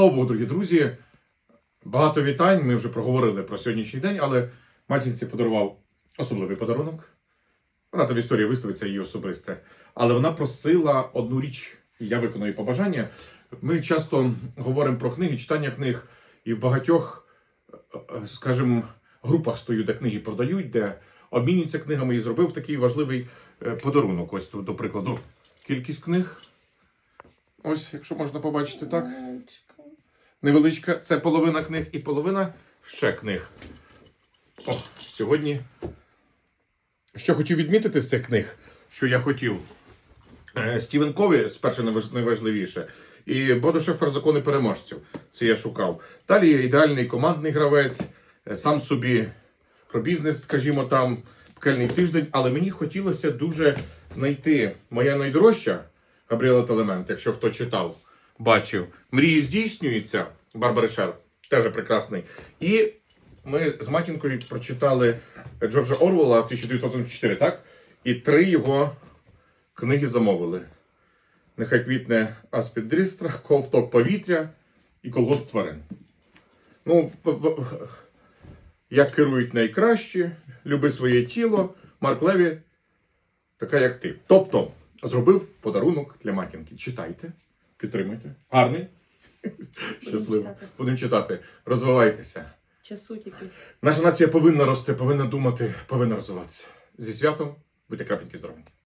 Слава Богу, дорогі друзі. Багато вітань. Ми вже проговорили про сьогоднішній день, але матінці подарував особливий подарунок. Вона там в історії виставиться її особисте. Але вона просила одну річ, я виконую побажання. Ми часто говоримо про книги, читання книг, і в багатьох, е, е, скажімо, групах стою, де книги продають, де обмінюються книгами, і зробив такий важливий е, подарунок. Ось тут, до прикладу, кількість книг. Ось, якщо можна побачити так. Невеличка, це половина книг і половина ще книг. О, сьогодні. Що хотів відмітити з цих книг, що я хотів. Е, Стівен Кові, спершу найважливіше, і Бодо Шефер закони переможців. Це я шукав. Далі ідеальний командний гравець, е, сам собі про бізнес, скажімо там, пекельний тиждень. Але мені хотілося дуже знайти моя найдорожча Габріела Телемент, якщо хто читав, бачив. Мрії здійснюються. Барбари Шер, теж прекрасний. І ми з матінкою прочитали Джорджа Орвела 1984, так? І три його книги замовили. Нехай квітне Аспід Дрістра, Ковток повітря і колгосп тварин. Ну, як керують найкращі, люби своє тіло, Марк Леві, така як ти. Тобто, зробив подарунок для матінки. Читайте, підтримуйте. Гарний. Щасливо. Будемо читати. Розвивайтеся. Часу тільки. Наша нація повинна рости, повинна думати, повинна розвиватися. Зі святом, будьте крапенькі здоровенькі.